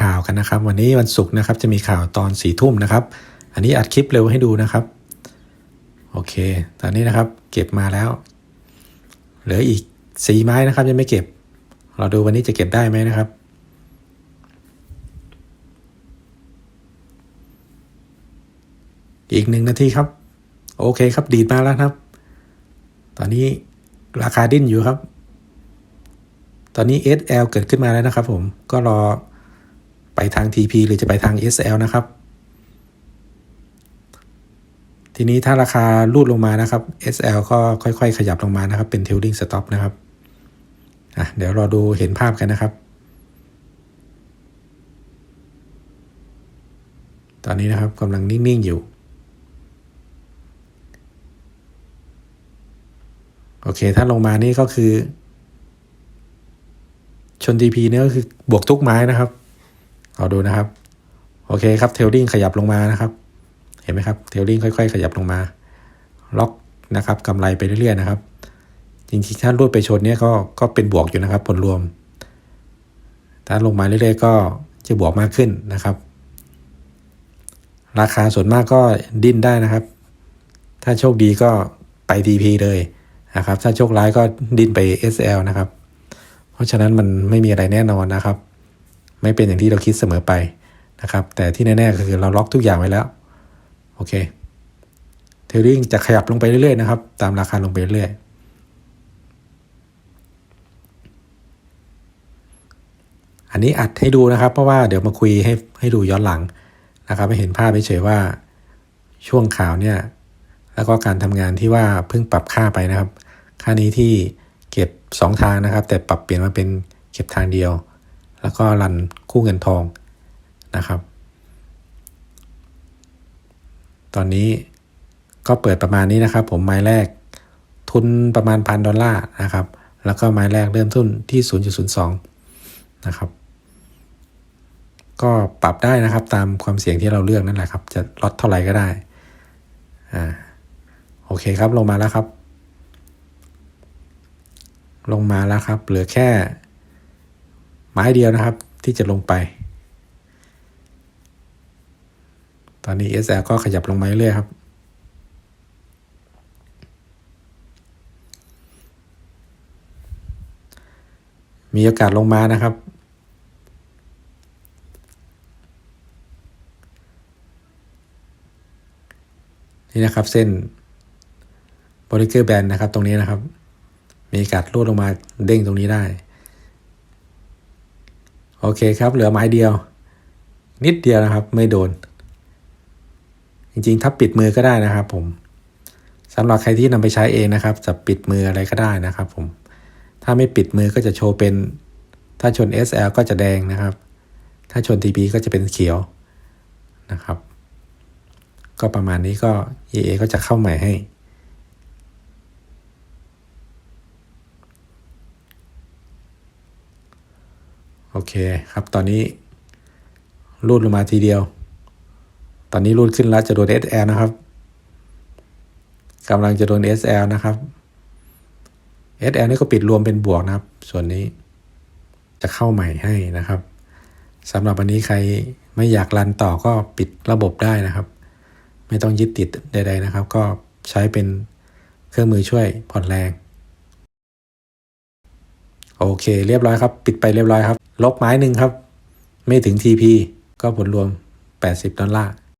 ข่าวกันนะครับ วันนี้วันศุกร์นะครับจะมีข่าวตอนสี่ทุ่มนะครับ อันนี้อัดคลิปเร็วให้ดูนะครับ โอเค ตอนนี้นะครับเก็บมาแล้ว เหลืออีกสี่ไม้นะครับยังไม่เก็บ เราดูวันนี้จะเก็บได้ไหมนะครับอีกหนึ่งนาทีครับ โอเคครับดีดมาแล้วครับ ตอนนี้ราคาดิ้นอยู่ครับ ตอนนี้ SL เกิดขึ้นมาแล้วนะครับผมก็รอ ไปทาง TP หรือจะไปทาง SL นะครับ ทีนี้ถ้าราคาลูดลงมานะครับ SL ก็ค่อย ๆ ขยับลงมานะครับ เป็น Trailing Stop นะครับอะเดี๋ยวรอดูเห็นภาพกันนะครับ ตอนนี้นะครับกำลังนิ่ง ๆ อยู่โอเค ถ้าลงมานี่ก็คือ ชน TP เนี่ยก็คือบวกทุกไม้นะครับ เอาดูนะครับ โอเคครับเทลลิงขยับลงมานะครับ เห็นไหมครับเทลลิงค่อย ๆ ขยับลงมา ล็อกนะครับกำไรไปเรื่อยๆนะครับจริงๆถ้ารูดไปชนเนี่ยก็ก็เป็นบวกอยู่นะครับ ผลรวม ถ้าลงมาเรื่อยๆก็จะบวกมากขึ้นนะครับ ราคาส่วนมากก็ดิ้นได้นะครับ ถ้าโชคดีก็ไป TP เลยนะครับ ถ้าโชคร้ายก็ดิ้นไป SL นะครับ เพราะฉะนั้นมันไม่มีอะไรแน่นอนนะครับ ไม่เป็นอย่างที่เราคิดเสมอไปนะครับ แต่ที่แน่ๆคือเราล็อกทุกอย่างไว้แล้ว โอเคเทลลิงจะขยับลงไปเรื่อยๆนะครับ ตามราคาลงไปเรื่อยอันนี้อัดให้ดูนะครับ เพราะว่าเดี๋ยวมาคุยให้ให้ดูย้อนหลังนะครับให้เห็นภาพเฉยว่าช่วงข่าวเนี่ย แล้วก็การทำงานที่ว่าเพิ่งปรับค่าไปนะครับ ค่านี้ที่เก็บ 2 ทางนะครับ แต่ปรับเปลี่ยนมาเป็นเก็บทางเดียว แล้วก็รันคู่เงินทองนะครับ ตอนนี้ก็เปิดประมาณนี้นะครับ ผมไม้แรกทุนประมาณพันดอลลาร์นะครับ แล้วก็ไม้แรกเริ่มต้นที่ 0.02 นะครับ ก็ปรับได้นะครับตามความเสี่ยงที่เราเลือกนั่นแหละครับ จะลดเท่าไหร่ก็ได้ อ่า โอเคครับลงมาแล้วครับ ลงมาแล้วครับ เหลือแค่ ไม้เดียวนะครับที่จะลงไป ตอนนี้ SL ก็ขยับลงมาเรื่อยครับมีโอกาสลงมานะครับ นี่นะครับเส้นบริเกอร์แบนนะครับตรงนี้นะครับ มีโอกาสรูดลงมาเด้งตรงนี้ได้ โอเคครับ เหลือไม้เดียว นิดเดียวนะครับ ไม่โดน จริงๆ ถ้าปิดมือก็ได้นะครับ ผมสำหรับใครที่นำไปใช้เองนะครับ จะปิดมืออะไรก็ได้นะครับ ผม ถ้าไม่ปิดมือก็จะโชว์เป็น ถ้าชน SL ก็จะแดงนะครับ ถ้าชน TP ก็จะเป็นเขียวนะครับ ก็ประมาณนี้ก็ EA ก็จะเข้าใหม่ให้ อเคครับ ตอนนี้รูดลงมาทีเดียว ตอนนี้รูดขึ้นแล้วจะโดน SL นะครับกำลังจะโดน SL นะครับ SL นี่ก็ปิดรวมเป็นบวกนะครับ ส่วนนี้จะเข้าใหม่ให้นะครับสำหรับวันนี้ใครไม่อยากรันต่อก็ปิดระบบได้นะครับ ไม่ต้องยึดติดใด ๆนะครับ ก็ใช้เป็นเครื่องมือช่วยผ่อนแรง โอเค เรียบร้อยครับ ปิดไปเรียบร้อยครับ ลบไม้หนึ่งครับ ไม่ถึง TP ก็ผลรวม 80 ดอลลาร์